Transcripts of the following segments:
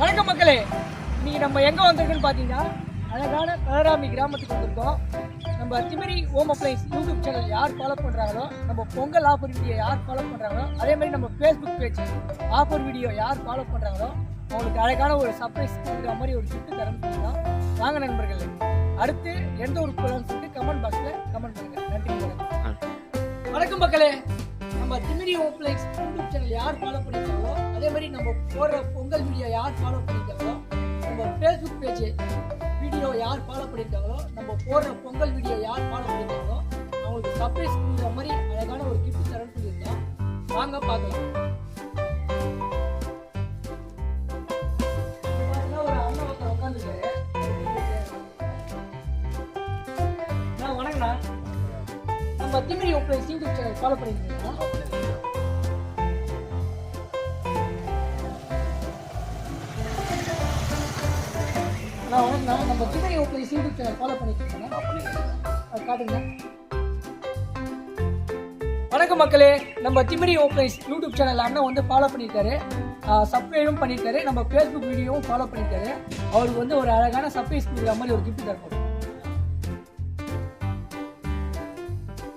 வணக்கம் மக்களே. இன்னைக்கு நம்ம எங்க வந்திருக்கோம்னு பாத்தீங்கன்னா அழகான கலராமி கிராமத்துக்கு வந்திருக்கோம். நம்ம திமிரி ஓம் அப்ளைஸ் யூடியூப் சேனல் யார் ஃபாலோ பண்றாங்களோ நம்ம பொங்கல் ஆஃபர் வீடியோ யார் ஃபாலோ பண்றாங்களோ அதே மாதிரி நம்ம ஃபேஸ்புக் பேஜ் ஆஃபர் வீடியோ யார் ஃபாலோ பண்றாங்களோ அவங்களுக்கு அழகான ஒரு சர்ப்ரைஸ் கொடுக்குற மாதிரி ஒரு கிஃப்ட் தரேன்னு சொல்லிதான் வாங்க நண்பர்களே அடுத்து எந்த ஒரு சொல்லிட்டு கமெண்ட் பாக்ஸ்ல கமெண்ட் பண்ணுங்க. நன்றி வணக்கம். மக்களே. நம்ம திமிரி ஓப்ளைக்ஸ் யூடியூப் சேனல் யார் ஃபாலோ பண்ணிருக்காங்களோ அதே மாதிரி நம்ம போடுற பொங்கல் வீடியோ யார் ஃபாலோ பண்ணியிருக்காங்களோ நம்ம ஃபேஸ்புக் பேஜ் வீடியோ யார் ஃபாலோ பண்ணியிருக்காங்களோ நம்ம போடுற பொங்கல் வீடியோ யார் ஃபாலோ பண்ணியிருக்காங்களோ அவங்களுக்கு சர்ப்ரைஸ் கொடுக்குற மாதிரி அழகான ஒரு கிஃப்ட் தரேன்னு சொல்லியிருந்தோம். வாங்க பார்க்கலாம். ஒரு அண்ணா, வணக்கண்ணா நம்ம திமிரி உங்களை யூடியூப் சேனல் ஃபாலோ பண்ணிருக்கீங்களா நான் வணக்கம்ண்ணா நம்ம திமிரி ஓப்ளைஸ் யூடியூப் சேனல் ஃபாலோ பண்ணிருக்கீங்களா அது காட்டுங்க. வணக்கம் மக்களே. நம்ம திமிரி ஓப்ளைஸ் யூடியூப் சேனல் அண்ணன் வந்து ஃபாலோ பண்ணியிருக்காரு சப்ஸ்கிரைபும் பண்ணியிருக்காரு நம்ம ஃபேஸ்புக் வீடியோவும் ஃபாலோ பண்ணியிருக்காரு அவருக்கு வந்து ஒரு அழகான சர்ப்ரைஸ் கொடுக்குற மாதிரி ஒரு கிஃப்ட் தரப்போம்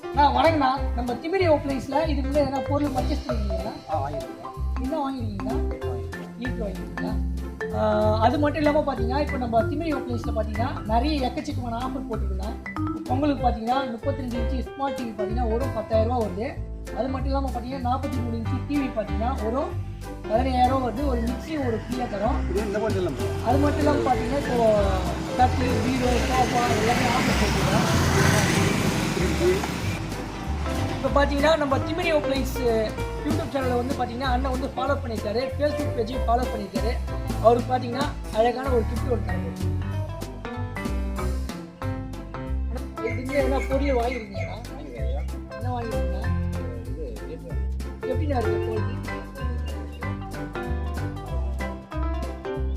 அண்ணா வணக்கம்ண்ணா. நம்ம திமிரி ஓப்ளைஸில் இதுக்கு முன்னாடி எதனா பொருள் பர்ச்சேஸ் பண்ணிருக்கீங்களா? என்ன வாங்கிருக்கீங்களா? வீட்டில் வாங்கிருக்கீங்களா? ஆஹ் அது மட்டும் இல்லாமல் பார்த்தீங்கன்னா இப்போ நம்ம திமிரி ஓப்ளைஸில் பார்த்தீங்கன்னா நிறைய எக்கச்சக்கமான ஆஃபர் போட்டுருக்கலாம் பொங்கலுக்கு பார்த்தீங்கன்னா முப்பத்தி ரெண்டு இன்ச்சு ஸ்மார்ட் டிவி பார்த்தீங்கன்னா ஒரு பத்தாயிரம் ரூபா வருது. அது மட்டும் இல்லாமல் பார்த்தீங்கன்னா நாற்பத்தி மூணு இன்ச்சு டிவி பார்த்தீங்கன்னா ஒரு பதினையாயிரம் வருது. ஒரு மிக்ஸி ஒரு ஃப்ரீயாக தரும். அது மட்டும் இல்லாமல் பார்த்தீங்கன்னா இப்போ கட்டு பீரோ சோஃபா எல்லாமே ஆஃபர் போட்டுருக்கோம் இப்போ பார்த்தீங்கன்னா நம்ம திமிரி ஓப்ளைஸ் யூடியூப் சேனலில் வந்து பார்த்தீங்கன்னா அண்ணன் வந்து ஃபாலோ பண்ணியிருக்காரு. ஃபேஸ்புக் பேஜையும் ஃபாலோ பண்ணியிருக்காரு. அவருக்கு பார்த்தீங்கன்னா அழகான ஒரு கிஃப்ட் கொடுத்தாங்க இதுங்க என்ன பொருள் வாங்கிருக்கீங்களா என்ன வாங்கிருக்கீங்க எப்படிண்ணா இருக்கு பொருள்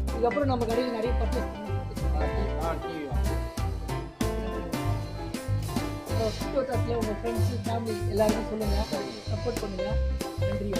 இதுக்கப்புறம் நம்ம கடையில் நிறைய பர்ச்சேஸ் பண்ணி சுத்தோட்டத்தில் உங்கள் ஃப்ரெண்ட்ஸு ஃபேமிலி எல்லாருமே சொல்லுங்கள் சப்போர்ட் பண்ணுங்கள் நன்றி